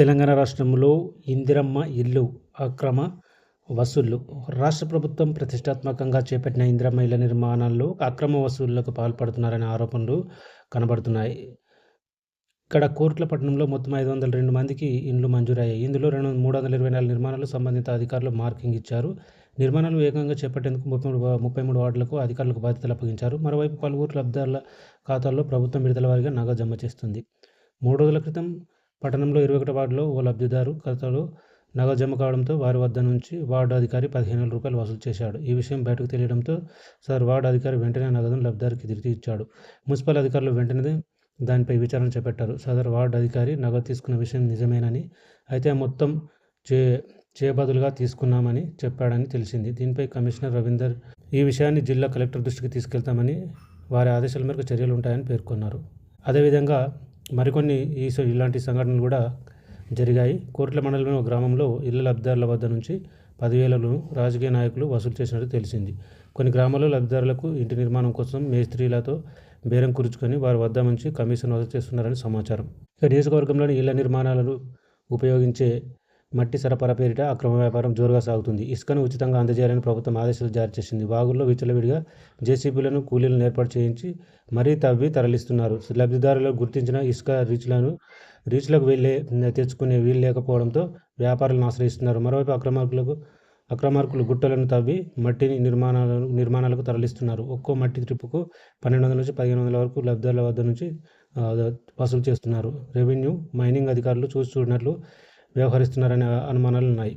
తెలంగాణ రాష్ట్రంలో ఇందిరమ్మ ఇల్లు అక్రమ వసూళ్ళు. రాష్ట్ర ప్రభుత్వం ప్రతిష్టాత్మకంగా చేపట్టిన ఇందిరమ్మ ఇళ్ళ నిర్మాణాల్లో అక్రమ వసూళ్ళకు పాల్పడుతున్నారనే ఆరోపణలు కనబడుతున్నాయి. ఇక్కడ కోట్లపట్నంలో పట్టణంలో మొత్తం ఐదు వందల రెండు మందికి ఇండ్లు మంజూరయ్యాయి. ఇందులో రెండు మూడు వందల ఇరవై నాలుగు నిర్మాణాలు సంబంధిత అధికారులు మార్కింగ్ ఇచ్చారు. నిర్మాణాలు వేగంగా చేపట్టేందుకు ముప్పై మూడు ముప్పై మూడు వార్డులకు అధికారులకు బాధ్యతలు అప్పగించారు. మరోవైపు పలువురు లబ్ధిదారుల ఖాతాల్లో ప్రభుత్వం విడుదల వారీగా నగదు జమ చేస్తుంది. మూడు రోజుల క్రితం పట్టణంలో ఇరవై ఒకటి వార్డులో ఓ లబ్ధిదారు ఖాతాలో నగదు జమ కావడంతో వారి వద్ద నుంచి వార్డు అధికారి పదిహేను వేల రూపాయలు వసూలు చేశాడు. ఈ విషయం బయటకు తెలియడంతో సార్ వార్డు అధికారి వెంటనే నగదును లబ్ధిదారికి తిరిగి ఇచ్చాడు. మున్సిపల్ అధికారులు వెంటనే దానిపై విచారణ చేపట్టారు. సదర్ వార్డు అధికారి నగదు తీసుకున్న విషయం నిజమేనని అయితే మొత్తం చే చేబదులుగా తీసుకున్నామని చెప్పాడని తెలిసింది. దీనిపై కమిషనర్ రవీందర్ ఈ విషయాన్ని జిల్లా కలెక్టర్ దృష్టికి తీసుకెళ్తామని వారి ఆదేశాల మేరకు చర్యలు ఉంటాయని పేర్కొన్నారు. అదేవిధంగా మరికొన్ని ఈ ఇలాంటి సంఘటనలు కూడా జరిగాయి. కోట్ల మండలంలో గ్రామంలో ఇళ్ళ లబ్ధిదారుల వద్ద నుంచి పదివేలను రాజకీయ నాయకులు వసూలు చేసినట్టు తెలిసింది. కొన్ని గ్రామాల్లో లబ్ధిదారులకు ఇంటి నిర్మాణం కోసం మేస్త్రీలతో బేరం కురుచుకొని వారి వద్ద నుంచి కమిషన్ వసూలు చేస్తున్నారని సమాచారం. ఇక నియోజకవర్గంలోని ఇళ్ళ నిర్మాణాలను ఉపయోగించే మట్టి సరఫరా పేరిట అక్రమ వ్యాపారం జోరుగా సాగుతుంది. ఇసుకను ఉచితంగా అందజేయాలని ప్రభుత్వం ఆదేశాలు జారీ చేసింది. వాగుల్లో విచ్చలవిడిగా జేసీబీలను కూలీలను ఏర్పాటు చేయించి మరీ తవ్వి తరలిస్తున్నారు. లబ్ధిదారులు గుర్తించిన ఇసుక రీచ్లను రీచ్లకు వెళ్ళే తెచ్చుకునే వీలు లేకపోవడంతో వ్యాపారులను ఆశ్రయిస్తున్నారు. మరోవైపు అక్రమార్కులకు అక్రమార్కులు గుట్టలను తవ్వి మట్టిని నిర్మాణాలను నిర్మాణాలకు తరలిస్తున్నారు. ఒక్కో మట్టి ట్రిప్పుకు పన్నెండు వందల నుంచి పదిహేను వందల వరకు లబ్ధిదారుల వద్ద నుంచి వసూలు చేస్తున్నారు. రెవెన్యూ మైనింగ్ అధికారులు చూసి చూడనట్లు వ్యవహరిస్తున్నారనే అనుమానాలు ఉన్నాయి